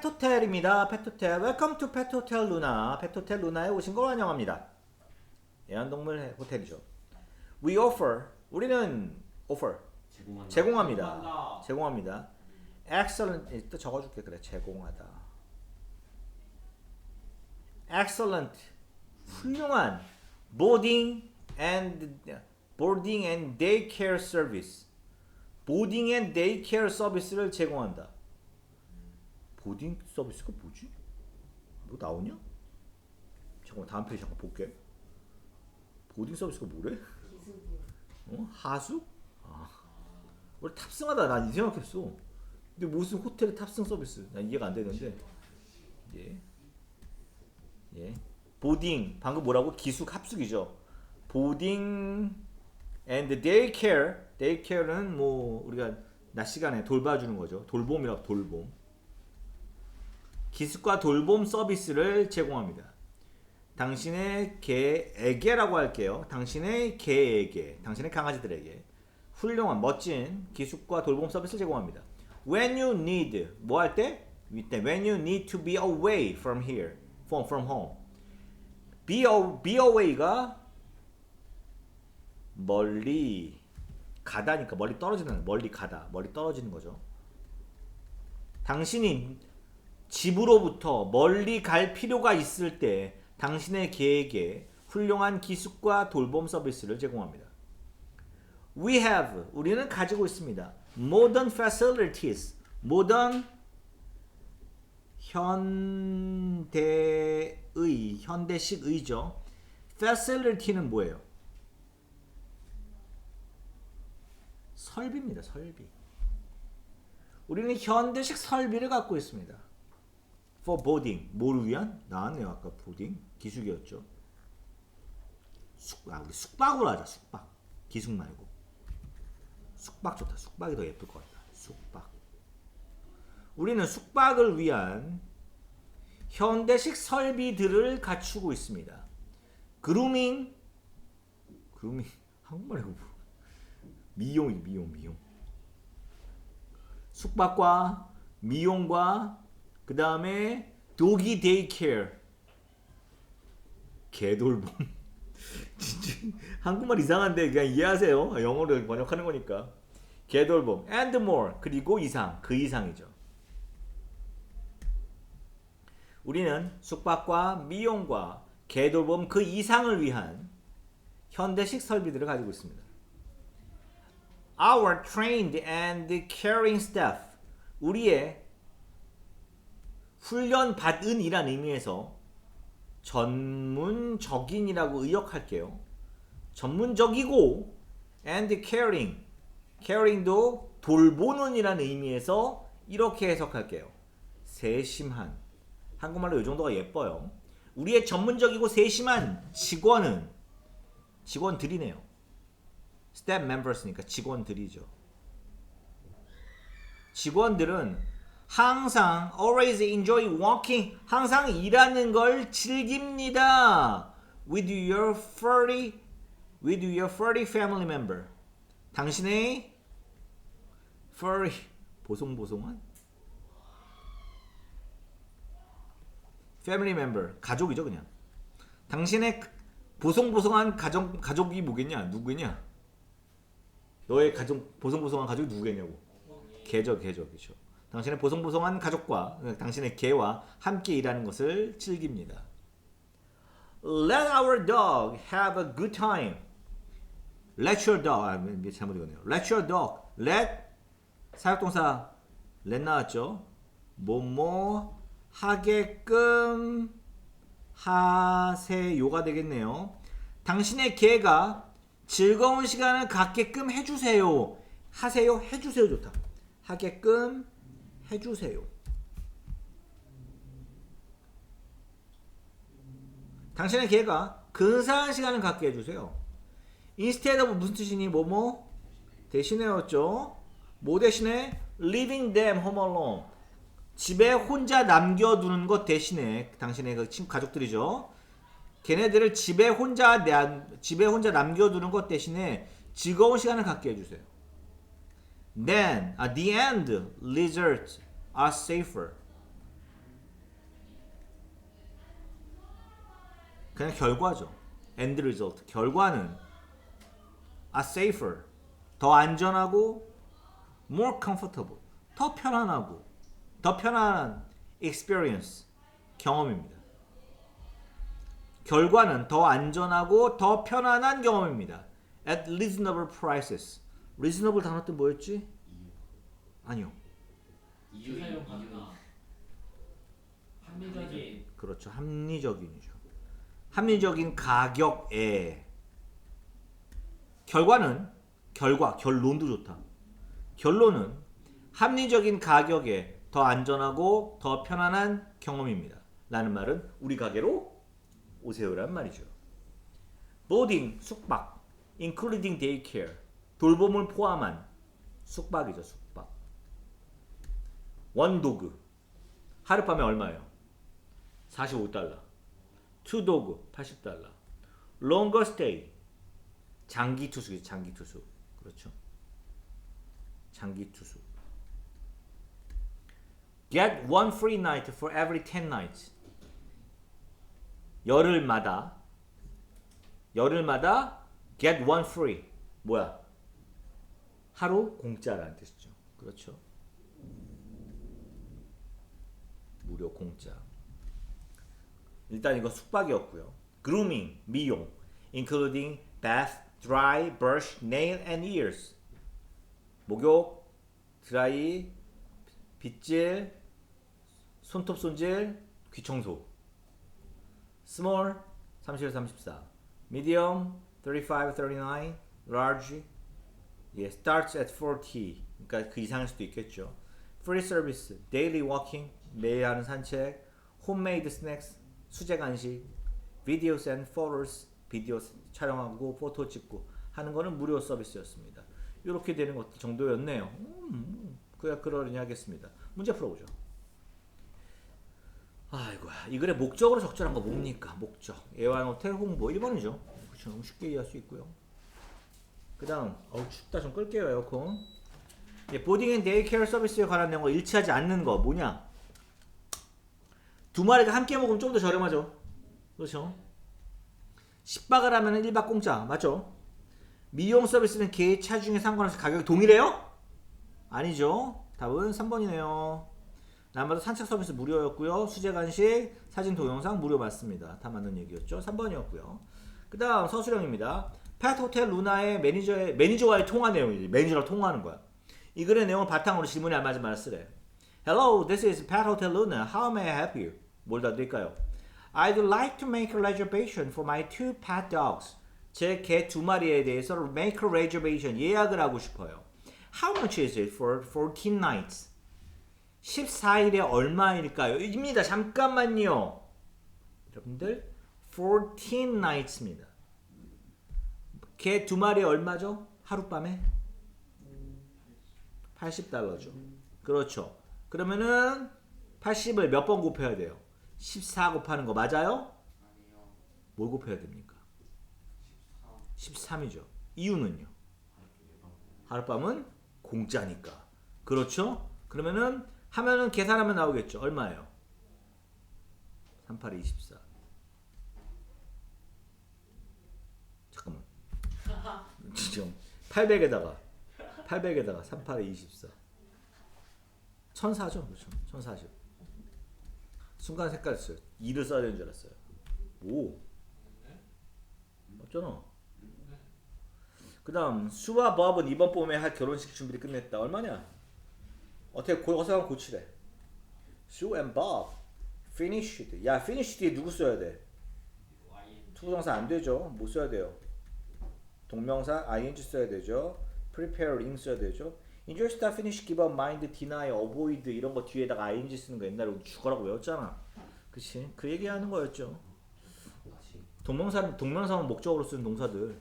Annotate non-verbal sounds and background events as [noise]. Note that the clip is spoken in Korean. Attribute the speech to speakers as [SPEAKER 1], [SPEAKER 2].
[SPEAKER 1] 페토텔입니다. 페토텔. Welcome to 페토텔 루나. 페토텔 루나에 오신 걸 환영합니다. 애완동물 호텔이죠. We offer. 우리는 offer.
[SPEAKER 2] 제공한다.
[SPEAKER 1] 제공합니다. 제공합니다. Excellent. 또 적어줄게 그래. 제공하다. Excellent. 훌륭한 boarding and boarding and daycare service. boarding and daycare 서비스를 제공한다. 보딩 서비스가 뭐지? 뭐 나오냐? 잠깐 다음 페이지 잠깐 볼게. 보딩 서비스가 뭐래? 어? 하수? 아. 원래 탑승하다 난이 생각했어. 근데 무슨 호텔의 탑승 서비스? 난 이해가 안 되는데. 예. 예. 보딩 방금 뭐라고? 기숙 합숙이죠. 보딩 and daycare. daycare는 뭐 우리가 낮 시간에 돌봐주는 거죠. 돌봄이라고 돌봄. 기숙과 돌봄 서비스를 제공합니다. 당신의 개에게라고 할게요. 당신의 개에게, 당신의 강아지들에게 훌륭한 멋진 기숙과 돌봄 서비스를 제공합니다. When you need 뭐 할 때? 이때 When you need to be away from here, from from home. Be, be away가 멀리 가다니까 멀리 떨어지는 멀리 가다 멀리 떨어지는 거죠. 당신이 집으로부터 멀리 갈 필요가 있을 때 당신의 개에게 훌륭한 기숙과 돌봄 서비스를 제공합니다. We have 우리는 가지고 있습니다. Modern facilities modern 현대의 현대식 의죠. facility는 뭐예요? 설비입니다. 설비. 우리는 현대식 설비를 갖고 있습니다. For boarding. 뭘 위한? 나왔네요. 아까 boarding. 기숙이었죠. 숙, 아, 우리 숙박으로 하자. 숙박. 기숙 말고. 숙박 좋다. 숙박이 더 예쁠 것 같다. 숙박. 우리는 숙박을 위한 현대식 설비들을 갖추고 있습니다. 그루밍. 그루밍. 한국말이 뭐. 미용이 미용 미용. 숙박과 미용과 그 다음에 도기 데이케어 개돌봄. [laughs] 진짜 한국말 이상한데 그냥 이해하세요. 영어로 번역하는 거니까. 개돌봄 and more. 그리고 이상. 그 이상이죠. 우리는 숙박과 미용과 개돌봄 그 이상을 위한 현대식 설비들을 가지고 있습니다. Our trained and caring staff. 우리의 훈련 받은이란 의미에서 전문적인이라고 의역할게요. 전문적이고 and caring, caring도 돌보는이란 의미에서 이렇게 해석할게요. 세심한 한국말로 이 정도가 예뻐요. 우리의 전문적이고 세심한 직원은 직원들이네요. 스텝 멤버스니까 직원들이죠. 직원들은 항상 always enjoy working 항상 일하는 걸 즐깁니다. with your furry with your furry family member 당신의 furry 보송보송한 family member 가족이죠 그냥 당신의 보송보송한 가족 가족이 뭐겠냐 누구냐 너의 가족 보송보송한 가족이 누구겠냐고 개죠 개죠 그렇죠 당신의 보송보송한 가족과 당신의 개와 함께 일하는 것을 즐깁니다. Let our dog have a good time. Let your dog 아 잘못 읽었네요. Let your dog let 사역동사 let 나왔죠. 뭐뭐 하게끔 하세요가 되겠네요. 당신의 개가 즐거운 시간을 갖게끔 해주세요. 하세요 해주세요 좋다. 하게끔 해주세요. 당신의 개가 근사한 시간을 갖게 해주세요. instead of 무슨 뜻이니? 뭐뭐 대신에였죠. 뭐 대신에 leaving them home alone. 집에 혼자 남겨두는 것 대신에 당신의 그 친구 가족들이죠. 걔네들을 집에 혼자 내, 집에 혼자 남겨두는 것 대신에 즐거운 시간을 갖게 해주세요. Then at the end, lizards are safer. 그냥 결과죠. End result. 결과는 are safer. 더 안전하고 more comfortable. 더 편안하고 더 편안한 experience 경험입니다. 결과는 더 안전하고 더 편안한 경험입니다. At reasonable prices. Reasonable 단어 뜻 뭐였지? 아니요.
[SPEAKER 2] 이유 이유
[SPEAKER 3] 사용 가능한 합리적인
[SPEAKER 1] 그렇죠. 합리적인이죠. 합리적인 가격에 결과는 결과 결론도 좋다. 결론은 합리적인 가격에 더 안전하고 더 편안한 경험입니다. 라는 말은 우리 가게로 오세요란 말이죠. boarding 숙박, including daycare 돌봄을 포함한 숙박이죠. 숙박. 원도그 하룻밤에 얼마예요? 45달러. 투도그 80달러. longer stay 장기 투숙이죠. 장기 투숙. 그렇죠. 장기 투숙. get one free night for every 10 nights. 열흘마다 열흘마다 get one free. 뭐야? 하루 공짜라는 뜻이죠. 그렇죠. 무료 공짜. 일단 이거 숙박이었고요. grooming 미용, including bath, dry, brush, nail and ears. 목욕, 드라이, 빗질, 손톱 손질, 귀 청소. small 31, 34. medium 35, 39. large 예, starts at 40. 그러니까 그 이상일 수도 있겠죠. free service, daily walking, 매일 하는 산책, homemade snacks, 수제 간식, videos and photos, 비디오 촬영하고 포토 찍고 하는 거는 무료 서비스였습니다. 이렇게 되는 것 정도였네요. 음, 그야 그러려니 하겠습니다. 문제 풀어보죠. 아이고, 이 글의 목적으로 적절한 거 뭡니까? 목적. 애완 호텔 홍보 1번이죠. 그렇죠. 쉽게 이해할 수 있고요. 그 다음, 어우, 춥다. 좀 끌게요, 에어컨. 예, 보딩 앤 데이케어 서비스에 관한 내용과 일치하지 않는 거 뭐냐? 두 마리가 함께 먹으면 좀 더 저렴하죠. 그렇죠? 10박을 하면 1박 공짜. 맞죠? 미용 서비스는 개의 차중에 상관없이 가격이 동일해요? 아니죠. 답은 3번이네요. 남아도 산책 서비스 무료였고요. 수제 간식, 사진 동영상 무료 맞습니다. 다 맞는 얘기였죠. 3번이었고요. 그 다음 서수령입니다. 팻 호텔 루나의 매니저의 매니저와의 통화 내용이지. 매니저랑 통화하는 거야. 이 글의 내용을 바탕으로 질문에 알맞은 말을 쓰래. Hello, this is Pat Hotel Luna. How may I help you? 뭘 도와드릴까요? I'd like to make a reservation for my two pet dogs. 제 개 두 마리에 대해서 make a reservation 예약을 하고 싶어요. How much is it for 14 nights? 14일에 얼마일까요? 입니다. 잠깐만요. 여러분들 14 nights입니다. 개 두 마리에 얼마죠? 하룻밤에 80달러죠. 그렇죠. 그러면은 80을 몇 번 곱해야 돼요? 14 곱하는 거 맞아요? 뭘 곱해야 됩니까? 13이죠. 이유는요? 하룻밤은 공짜니까. 그렇죠? 그러면은 하면은 계산하면 나오겠죠. 얼마예요? 38에 24. 잠깐만. 지금 800에다가 800에다가 38에 24. 1004죠. 그렇죠. 1040. 순간 헷갈렸어요. 2를 써야 되는 줄 알았어요. 오. 맞잖아. 그 다음 수와 버브는 이번 봄에 할 결혼식 준비를 끝냈다. 얼마냐? 어떻게 고, 어서 한번 고치래. Sue and Bob finished. 야 finish 뒤에 누구 써야 돼? 투부정사 안 되죠. 뭐 써야 돼요? 동명사 ing 써야 되죠. preparing 써야 되죠. Enjoy, start, finish, give up, mind, deny, avoid 이런 거 뒤에다가 ing 쓰는 거 옛날에 우리 죽어라고 외웠잖아. 그치? 그 얘기하는 거였죠. 동명사 동명사는 목적으로 쓰는 동사들